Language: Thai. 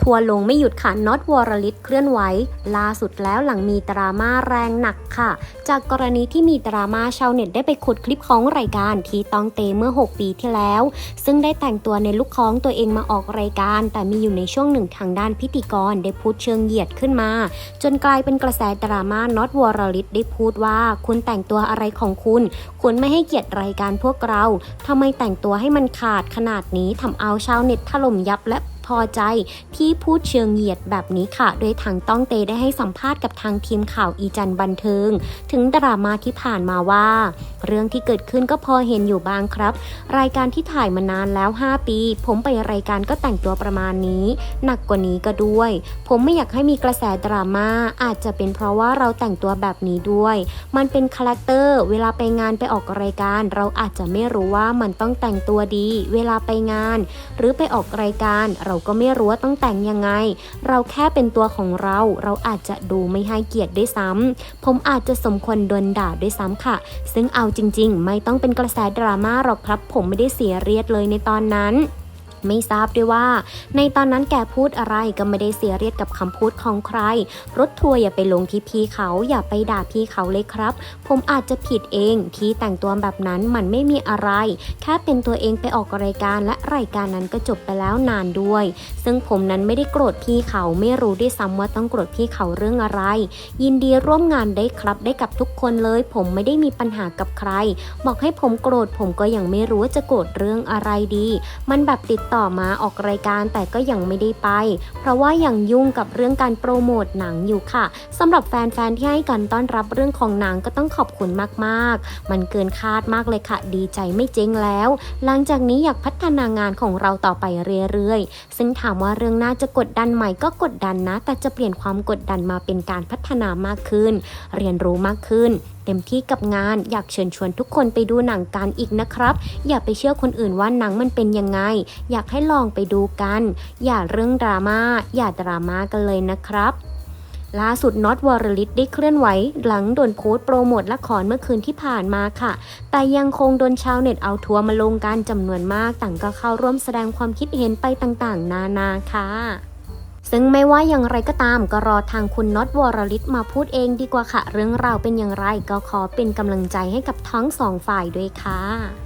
ทัวร์ลงไม่หยุดค่ะน็อตวอรลิตเคลื่อนไหวล่าสุดแล้วหลังมีดราม่าแรงหนักค่ะ จากกรณีที่มีดราม่าชาวเน็ตได้ไปขุดคลิปของรายการทีตองเตเมื่อ 6 ปีที่แล้ว ซึ่งได้แต่งตัวในลุคของตัวเองมาออกรายการ แต่มีอยู่ในช่วงหนึ่งทางด้านพิธีกรได้พูดเชิงเหยียดขึ้นมา จนกลายเป็นกระแสดราม่าน็อตวอรลิตได้พูดว่าคุณแต่งตัวอะไรของคุณ คุณไม่ให้เกียรติรายการพวกเราทำไมแต่งตัวให้มันขาดขนาดนี้ทำเอาชาวเน็ตถล่มยับและ พอใจที่พูดเชิงเหยียดแบบนี้ค่ะ โดยทางต้องเตได้ให้สัมภาษณ์กับทางทีมข่าวอีจันบันเทิง ถึงดราม่าที่ผ่านมาว่า เรื่องที่เกิดขึ้นก็พอเห็นอยู่บ้างครับ รายการที่ถ่ายมานานแล้ว 5 ปี ผมไปรายการก็แต่งตัวประมาณนี้ หนักกว่านี้ก็ด้วย ผมไม่อยากให้มีกระแสดราม่าอาจจะเป็นเพราะว่าเราแต่งตัวแบบนี้ด้วย มันเป็นคาแรคเตอร์เวลาไปงานไปออกรายการ เราอาจจะไม่รู้ว่ามันต้องแต่งตัวดี เวลาไปงาน หรือไปออกรายการเราก็ไม่รู้ว่าต้องแต่งยังไง เราแค่เป็นตัวของเรา เราอาจจะดูไม่ให้เกียรติด้วยซ้ำผมอาจจะสมควรโดนด่าด้วยซ้ำค่ะ ซึ่งเอาจริง ๆ ไม่ต้องเป็นกระแสดราม่าหรอกครับ ผมไม่ได้เสียเรียดเลยในตอนนั้น ไม่ทราบด้วยว่า ในตอนนั้นแกพูดอะไรก็ไม่ได้เสียเรียดกับคำพูดของใคร รถทัวร์อย่าไปลงที่พี่เขาอย่าไปด่าพี่เขาเลยครับ ผมอาจจะผิดเองที่แต่งตัวแบบนั้นมันไม่มีอะไร แค่เป็นตัวเองไปออกรายการและรายการนั้นก็จบไปแล้วนานด้วย ซึ่งผมนั้นไม่ได้โกรธพี่เขาไม่รู้ด้วยซ้ำว่าต้องโกรธพี่เขาเรื่องอะไร ยินดีร่วมงานได้ครับได้กับทุกคนเลย ผมไม่ได้มีปัญหากับใคร บอกให้ผมโกรธผมก็ยังไม่รู้ว่าจะโกรธเรื่องอะไรดี มันแบบติดต่อมาออกรายการแต่ก็ยังไม่ได้ไป เพราะว่ายังยุ่งกับเรื่องการโปรโมทหนังอยู่ค่ะสำหรับแฟนๆที่ให้การต้อนรับเรื่องของหนังก็ต้องขอบคุณมากๆ มันเกินคาดมากเลยค่ะ ดีใจไม่เจ๊งแล้ว หลังจากนี้อยากพัฒนางานของเราต่อไปเรื่อยๆ ซึ่งถามว่าเรื่องน่าจะกดดันไหมก็กดดันนะ แต่จะเปลี่ยนความกดดันมาเป็นการพัฒนามากขึ้น เรียนรู้มากขึ้นเต็มที่กับงานอยากเชิญชวนทุกคนไปดูหนังกันอีกนะครับ อย่าไปเชื่อคนอื่นว่าหนังมันเป็นยังไง อยากให้ลองไปดูกัน อย่าเรื่องดราม่าอย่าดราม่ากันเลยนะครับล่าสุดน็อตวรลิตได้เคลื่อนไหว หลังโดนโพสต์โปรโมทละครเมื่อคืนที่ผ่านมาค่ะ แต่ยังคงโดนชาวเน็ตเอาทัวร์มาลงกันจำนวนมากต่างก็เข้าร่วมแสดงความคิดเห็นไปต่างๆ นานาค่ะซึ่งไม่ว่าอย่างไรก็ตามก็รอทางคุณน็อตวรลิตมาพูดเองดีกว่าค่ะ เรื่องราวเป็นอย่างไรก็ขอเป็นกำลังใจให้กับทั้งสองฝ่ายด้วยค่ะ